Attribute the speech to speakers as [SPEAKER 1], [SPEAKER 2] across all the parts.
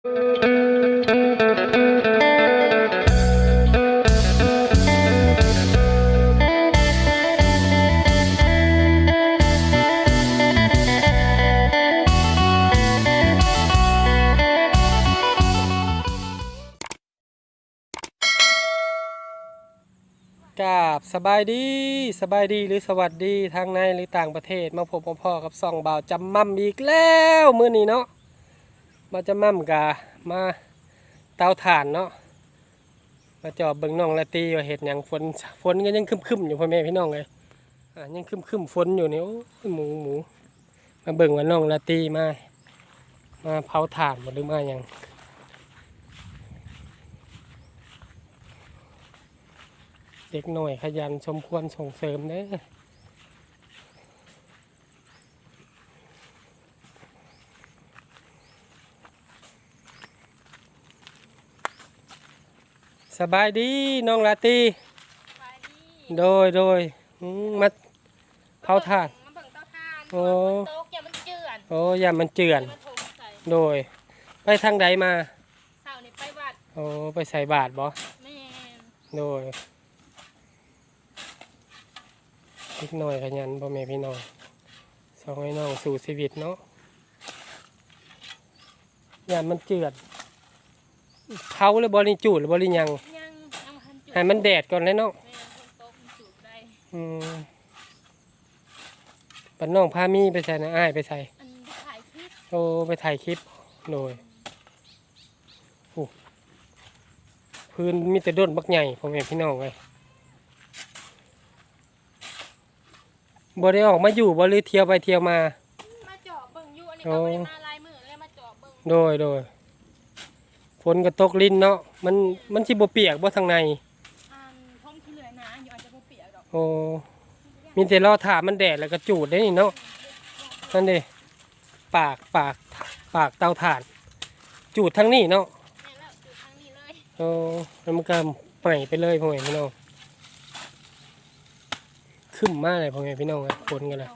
[SPEAKER 1] กราบสบายดีสบายดีหรือสวัสดีทางในหรือต่างประเทศมาพบกับพ่อกับส่องเบาจำมั่มอีกแล้ว มื้อนี้เนาะ มาจำมั่มกะมาเตาถ่านเนาะมาจอบเบิ่งน้องละตีว่าเห็ดหยังฝนฝนก็ยังครึมๆอยู่พ่อแม่พี่น้องเลยอ่ายังครึมๆฝนอยู่นี่โอ้หมูหมูมาเบิ่งว่าน้องละตีมามาเผาถ่านบ่หรือมาหยังเด็กหน่อยขยันสมควรส่งเสริมเด้อ สบายดีน้องลาตี
[SPEAKER 2] ไปดิ
[SPEAKER 1] โดยโดยอืมมาเผาถ่าน
[SPEAKER 2] มาเบิ่งเตาถ่าน
[SPEAKER 1] โอ้
[SPEAKER 2] โต๊ะอย่ามันเจือน
[SPEAKER 1] โอ้ยามันเจือน
[SPEAKER 2] มาถมใส่
[SPEAKER 1] โดย ไปทางใดมา
[SPEAKER 2] เสานี่ไปวัด
[SPEAKER 1] โอ้ไปใส่บาทบ่
[SPEAKER 2] แม่น
[SPEAKER 1] โดยเด็กหน่อยขยันพ่อแม่พี่น้องสองให้น้องสู่ชีวิตเนาะยามมันเจือดเขาเลยบริจูดหรือบริยัง ให้มันแดดก่อนเลยเนาะ
[SPEAKER 2] แม่นคนโต๊ะมันจุดได้
[SPEAKER 1] อืมปันน้องพามีไปใส่นะอ้ายไปใส่
[SPEAKER 2] อันที่ถ่ายคลิป
[SPEAKER 1] โอ้ไปถ่ายคลิปโดยโอ้พื้นมีแต่ด้นบักใหญ่พ่อแม่พี่น้องเลยบ่ได้ออกมาอยู่บ่หรือเที่ยวไปเที่ยวมา
[SPEAKER 2] มาเจาะเบิ่งอยู่อันนี้
[SPEAKER 1] โอ้
[SPEAKER 2] ก็บ่ได้มาลายมือเลยมาเจาะเบิ่ง
[SPEAKER 1] โดยโดยฝนก็ตกลิ้นเนาะมันมันสิบ่เปียกบ่ทางใน โอ้มีแต่รอถามันแดดแล้วก็จูดได้นี่เนาะนั่นด้ปากปากปากเตาถ่าน จูดทั้งนี้เนาะ
[SPEAKER 2] จุดทางนี้เลย
[SPEAKER 1] โอ้แล้วมันก็ใหม่ไปเลยพ่อแม่พี่น้องขึ้นมากเลยพ่อแม่พี่น้องอะฝนกันเลย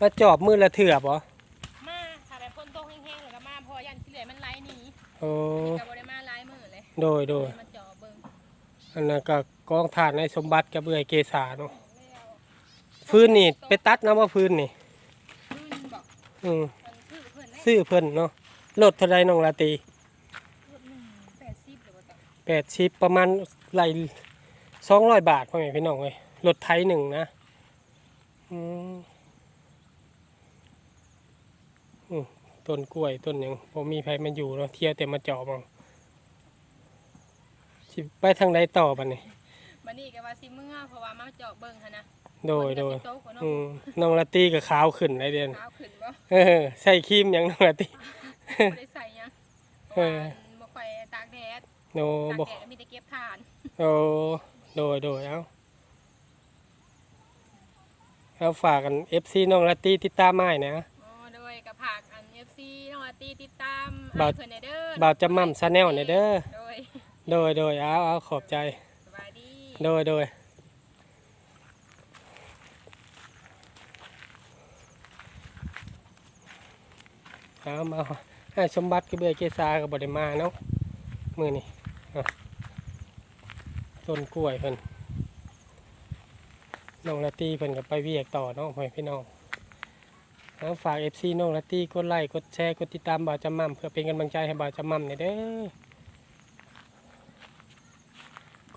[SPEAKER 1] มาจอบมือละเถือบเหรอ โด
[SPEAKER 2] ย
[SPEAKER 1] โดย
[SPEAKER 2] มาเจาะเบิ่ง
[SPEAKER 1] อันนั้นก็กองถ่านในสมบัติกับเบื่อยเกษาเนาะ
[SPEAKER 2] แล้ว
[SPEAKER 1] ฟืนนี่ไปตัดนะว่าฟืนนี่
[SPEAKER 2] พื้นบอก
[SPEAKER 1] อืม
[SPEAKER 2] มันซื้อเพิ่นได้
[SPEAKER 1] ซื้อเพิ่นเนาะรถเท่าไรน้องลาตรี
[SPEAKER 2] รถหนึ่งแปดสิบหรือว่าต่อ
[SPEAKER 1] แปดชิปประมาณไหลสองร้อยบาทพ่อแม่พี่น้องเลยรถไทยหนึ่งนะอืมอืมต้นกล้วยต้นหยังผมมีใครมาอยู่เนาะเที่ยวแต่มาเจาะมัง สิไปทางใดต่อบัดนี้
[SPEAKER 2] บันนี้ก็ว่าสิเมื่อเพราะว่ามาเจาะเบิ่งหั้นนะ
[SPEAKER 1] โดยโดย
[SPEAKER 2] ฝนก็สิตกหัวเนาะ
[SPEAKER 1] อืมน้องลาตรีกับขาวขึ้นไรเดือน
[SPEAKER 2] ขาวขึ้นบ่
[SPEAKER 1] เออใส่ครีมหยังน้องลาตรี
[SPEAKER 2] บ่ได้ใส่หยังเพ
[SPEAKER 1] เอ
[SPEAKER 2] ราะ
[SPEAKER 1] อ
[SPEAKER 2] ว่าบ่ค่อยตากแดด
[SPEAKER 1] โน
[SPEAKER 2] ตาก
[SPEAKER 1] บอก
[SPEAKER 2] แดดก็มีแต่เก็บถ่าน
[SPEAKER 1] โอ้โดยโดยเอาเอาฝากกันเอฟซีน้องลาตรีติดตามไม้นะ
[SPEAKER 2] อ๋อโดยกับผักอัน FC น้องอาตีติดตาม
[SPEAKER 1] บ่าว
[SPEAKER 2] ให้เพิ่นได้เด้อ
[SPEAKER 1] บ่าวจำมั่มชาแนลเนี่ยเด้อ
[SPEAKER 2] โดย
[SPEAKER 1] โดยโดยเอาเอาขอบใจ
[SPEAKER 2] สบายดี
[SPEAKER 1] โดยโดยเอามาให้สมบัติกับเบือเกษากับบไดมาเนาะมือนี่อะต้นกล้วยเพิ่นน้องละตี้เพิ่นกับไปเวียกต่อเนาะพ่อแม่พี่น้องเอาฝากเอฟซีน้องละตี้กดไลค์กดแชร์กดติดตามบ่าวจำมั่มเพื่อเป็นกำลังใจให้บ่าวจำมั่มเนี่ยเด้อ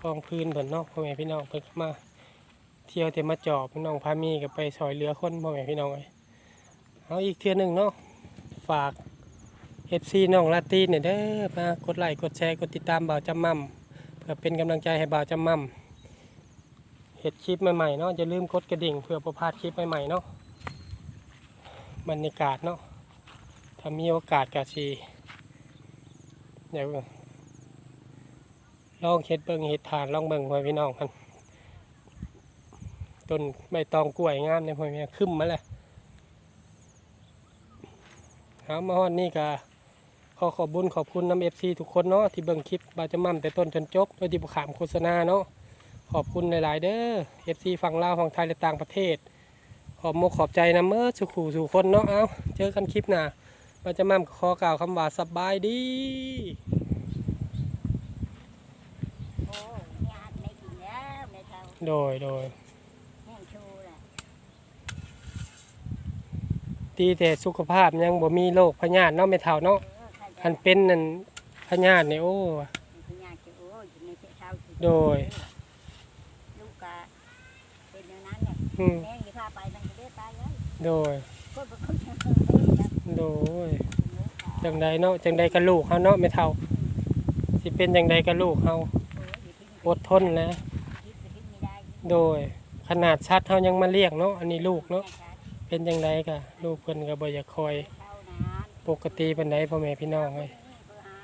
[SPEAKER 1] กองพื้นเพิ่นเนาะพ่อแม่พี่น้องเพิ่นมาเที่ยวแต่มาจอบพี่น้องพามีกับไปซอยเรือคนพ่อแม่พี่น้องเลยเอาอีกเทื่อหนึ่งเนาะฝากเอฟซีน้องลาตีเนี่ยเด้อมากดไลค์กดแชร์กดติดตามบ่าวจำมั่มเพื่อเป็นกำลังใจให้บ่าวจำมั่มเห็ดคลิปใหม่ๆเนาะอย่าลืมกดกระดิ่งเพื่อประพาดคลิปใหม่ๆเนาะบรรยากาศเนาะถ้ามีโอกาสกะชีเดี๋ยว ลองเห็ดเบิ่งเห็ดทานลองเบิ่งไว้พี่น้องกันต้นใบตองกล้วยงามเนี่ยพ่อแม่ขึ้นมาแล้วเอามาฮอดนี่ก็ขอขอบบุญขอบคุณน้ำเอฟซีทุกคนเนาะที่เบิ่งคลิปบาจะมั่มแต่ต้นจนจบโดยที่บุขามโฆษณาเนาะขอบคุณหลาย ๆ เด้อเอฟซีฝั่งลาวฝั่งไทยและต่างประเทศ ขอบมกขอบใจนะเมื่อสุขูสู่คนเนาะเอาเจอกันคลิปหน้ามาจะมั่มขอกล่าวคำว่าสบายดี
[SPEAKER 3] โอ้ยาไม่กินแล้วไม่เท่า
[SPEAKER 1] โดยโดย
[SPEAKER 3] แห้งชูแหละ
[SPEAKER 1] ดีแต่สุขภาพยังบ่มีโรคพยาธิเนาะไม่เท่าเนาะ
[SPEAKER 3] เออใครจะ
[SPEAKER 1] คันเป็นนั่นพยาธินี่โอ้
[SPEAKER 3] คุณยาจะโอ้ยในเช้าสิ
[SPEAKER 1] โดย
[SPEAKER 3] ลูกกะเป็นอย่างนั้นเนี่ย
[SPEAKER 1] อืม
[SPEAKER 3] แม่งจะพาไปมันจะได้ตายเลย
[SPEAKER 1] โดย
[SPEAKER 3] คนเป็นคนจะจับ
[SPEAKER 1] โดย
[SPEAKER 3] ลูกขา
[SPEAKER 1] จังใดเนาะจังใดกับลูกเฮาเนาะไม่เท่าสิเป็นจังใดกับลูกเฮา
[SPEAKER 3] โอ้ยอย่าทิ้ง
[SPEAKER 1] อดทนแล้ว โดยขนาดชัดเฮายังมาเลี้ยงเนาะอันนี้ลูกเนาะ
[SPEAKER 3] แม่ชัด
[SPEAKER 1] เป็นจังใดกะลูกเพิ่นก็บ่อยากคอย
[SPEAKER 3] เช้านาน
[SPEAKER 1] ปกติปานใดพ่อแม่พี่น้องเอ้ย
[SPEAKER 3] เพื่อหา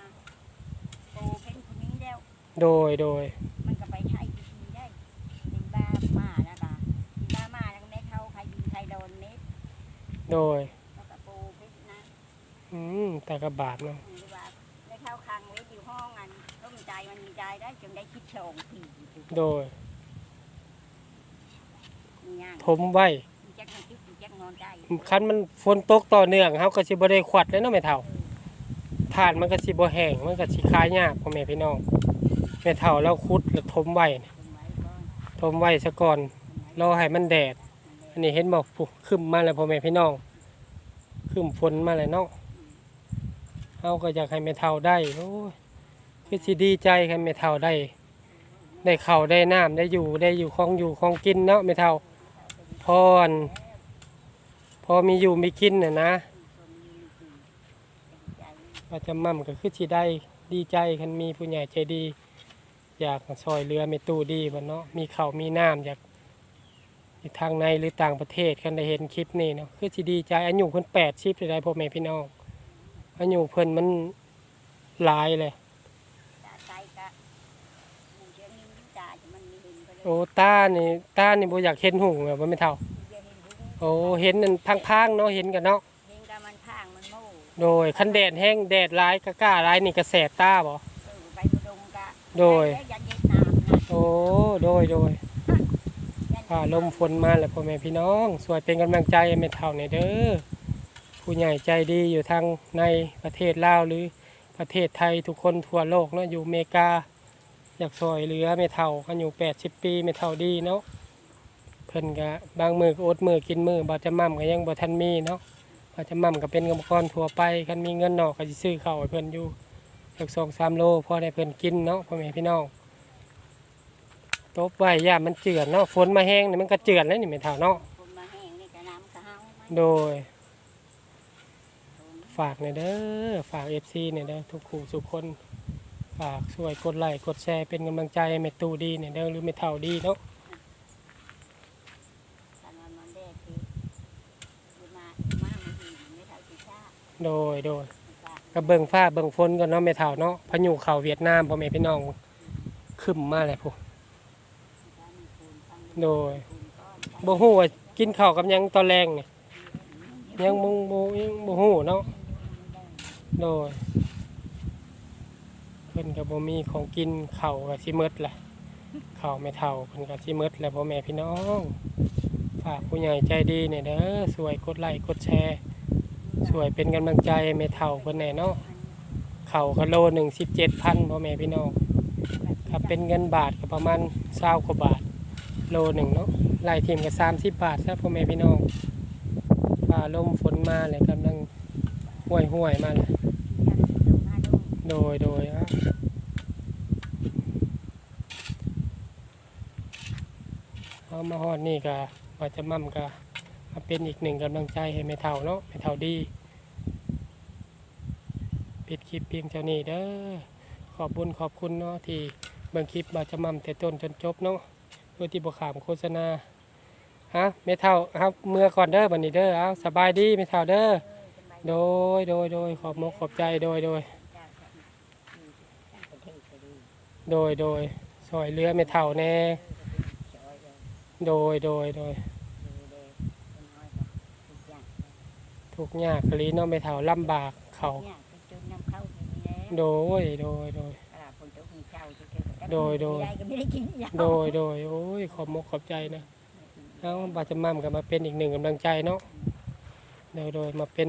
[SPEAKER 3] โตเป็นคนนี้แล้ว
[SPEAKER 1] โดยโดย
[SPEAKER 3] มันก็ไปใช้วิธีได้เป็นบ้ามาแล้วก็บ้ามาแล้วก็ไม่เท่าใครยิงใครโดนเม็ด
[SPEAKER 1] โดย
[SPEAKER 3] แล้วก็ปูเพชรนะ
[SPEAKER 1] อืมแต่กระบาดเนาะ
[SPEAKER 3] หรือว่าได้เข้าคังไว้อยู่ห้องอันต้มใจมันมีใจได้จนได้คิดโฉงผี
[SPEAKER 1] โดย
[SPEAKER 3] มีย่าง
[SPEAKER 1] ถมไว้
[SPEAKER 3] มีแจ็คมันคิดมีแจ็คนอนใจ
[SPEAKER 1] คันมันฝนตกต่อเนื่องเฮาก็สิบ่ได้ขวัดเลยเนาะแม่เฒ่าถาดมันก็สิบ่แห้งมันก็สิคายยากพ่อแม่พี่น้องแม่เฒ่าเราขุดแล้วถมไว้นี่
[SPEAKER 3] ตรงไว้ก่อน
[SPEAKER 1] ถมไว้ซะก่อน
[SPEAKER 3] ตรงไว้
[SPEAKER 1] รอให้มันแดด อันนี้เห็นบอกปุ๊ขึ้นมาแล้วพ่อแม่พี่น้องขึ้นฝนมาแล้วเนาะเฮาก็อยากให้แม่เฒ่าได้โอ้ยคือสิดีใจให้แม่เฒ่าได้ได้ข้าวได้น้ำได้อยู่ได้อยู่ของอยู่ของกินเนาะแม่เฒ่า พร พอมีอยู่มีกินน่ะนะ
[SPEAKER 3] คนมีผีใจ
[SPEAKER 1] ว่าจะมั่มก็คือสิได้ดีใจคันมีผู้ใหญ่ใจดี อยากซอยเรือไม่ตู้ดีบ่เนาะมีข้าวมีน้ำอยากทางในหรือต่างประเทศคันได้เห็นคลิปนี้เนาะคือสิดีใจอายุเพิ่นแปดชิปได้พ่อแม่พี่น้องอายุเพิ่นมันหลายเลย
[SPEAKER 3] ตาใจกะมูเชียงนิ้วตาจะมันมีเห็นไปเลย
[SPEAKER 1] โอ้ตานี่ตานี่บ่อยากเห็นหุ่งแบบว่าไม่เท่า
[SPEAKER 3] เห็นหุ้ง
[SPEAKER 1] โอ้เห็นนั่นพังๆเนาะเห็นกันเนาะ
[SPEAKER 3] เห็นกะมันข้างมันโม่
[SPEAKER 1] โดยคันแดดแห้งแดดร้ายกะกล้าร้ายนี่กระแสบตาบ่
[SPEAKER 3] เออไปบุดงกะ
[SPEAKER 1] โดย
[SPEAKER 3] แล้วยันเย็ดน้ำนะ
[SPEAKER 1] โอ้โดยโดย
[SPEAKER 3] ยัน
[SPEAKER 1] ฝ่าลมฝนมาแล้วพ่อแม่พี่น้องสวยเป็นกำลังใจให้แม่เท่าในอยเด้อผู้ใหญ่ใจดีอยู่ทางในประเทศลาวหรือประเทศไทยทุกคนทั่วโลกเนาะอยู่อเมริกา อยากซอยเหลือแม่เทากันอยู่80ปีแม่เท่าดีเนาะเพิ่นก็บางมือก็อดมือกินมือบ่จะมั่มก็ยังบ่ทันมีเนาะบ่จะมั่มก็เป็นกรรมกรทั่วไปคันมีเงินเนาะก็สิซื้อข้าวให้เพิ่นอยู่จากสัก2-3โลพอได้เพิ่นกินเนาะพ่อแม่พี่น้องตบไว้ย่ามันเจือนเนาะฝนมาแห้งนี่มันก็เจือนแล้วนี่แม่เท่าเนาะโดย ฝากในอยเด้อฝาก FC เนี่ยเด้อทุกคู่ทุกคน ฝากช่วยกดไลค์กดแชร์เป็นกำลังใจให้แม่ตู้ดีเนี่ยเด้อหรือแม่เท่าดีเนาะ
[SPEAKER 3] กันวันมันแดดคือคือมามามันดีไม่เท่าที่ชา
[SPEAKER 1] โดยโดย
[SPEAKER 3] จ้ะ
[SPEAKER 1] ก็เบิ่งฟ้าเบิ่งฝนก่อนเนาะแม่เท่าเนาะพายุเข้าเวียดนามพ่อแม่พี่น้องขึ้นมาแล้วพวกโดย
[SPEAKER 3] คูณก้อน
[SPEAKER 1] บ่ฮู้ว่ากินข้าวกับหยังตอนแรงนี่ยังบ่บ่ยังบ่ฮู้เนาะโดย พิ่นก็บ่มีของกินเข้าวก็สิหมดแหละเข้าไม่เท่าเพิ่นก็สิหมดแหล้วพ่อแม่พี่น้อง ฝากผู้ใหญ่ใจดีเนี่ยเด้อช่วยกดไลค์กดแชร์ช่วยเป็นกำลังใจให้แม่เท่าเพิ่นแน่เนาะเข้าวก็โลหนึ่ง17,000พ่อแม่พี่น้องถ้าเป็นเงินบาทก็ประมาณ20กว่าบาท โลหนึ่งเนาะไล่ทีมก็30บบาทซะพ่อแม่พี่น้องฟ้าลมฝนมาเลยกำลังห่วยๆมาเลย โดยโดยอะเอามาฮอดนี่ก็ว่าจะมั่มก็มาเป็นอีกหนึ่งกำลังใจให้แม่เท่าเนาะแม่เท่าดีปิดคลิปเพียงเท่านี้เด้อขอบบุญขอบคุณเนาะที่เบิ่งคลิปมาจะมั่มแต่ต้นจนจบเนาะโดยที่บ่ขามโฆษณาฮะแม่เท่าครับเมื่อก่อนเด้อบัดนี้เด้อเอาสบายดีแม่เท่าเด้อโดยโดยโดยขอบมกขอบใจโดยโดย โดยโดยซอยเรือไม่เท่าแน่โดยโดยโดยทุกยากกะลีเนาะไม่เท่าลำบากเขาโดยโดยโดยโดยโดยโดยโดยโอ้ยขอบมกขอบใจนะเอาบาจะมั่มก็มาเป็นอีกหนึ่งกำลังใจเนาะโดยโดยมาเป็น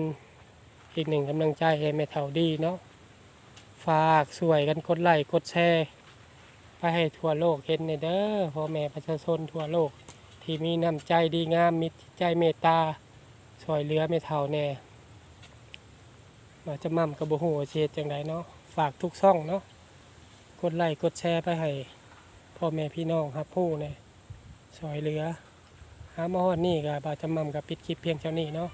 [SPEAKER 1] อีกหนึ่งกำลังใจให้แม่เฒ่าดีเนาะฝากสวยกันกดไลค์กดแชร์ ไปให้ทั่วโลกเห็นในเด้อพ่อแม่ประชาชนทั่วโลก ที่มีน้ำใจดีงามมีจิตใจเมตตาช่วยเหลือแม่เฒ่าแน่บาจะมั่มกับบุหูว่าสิเชียจังไดเนาะฝากทุกช่องเนาะกดไลค์กดแชร์ไปให้พ่อแม่พี่น้องครับผู้เนี่ยช่วยเหลือ หามาฮอดนี่ก็บ่าจำมั่มกับปิดคลิปเพียงเท่านี้เนาะ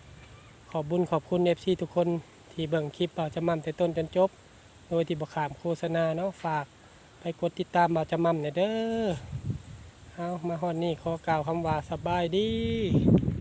[SPEAKER 1] ขอบบุญขอบคุณเอฟซีทุกคนที่เบิ่งคลิปบ่าจำมั่มแต่ต้นจนจบ โดยที่บ่ขามโฆษณาเนาะฝาก ไปกดติดตามบ่าวจำมั่มเน่ยเด้อ เอามาฮอดนี่ขอกล่าวคำว่าสบายดี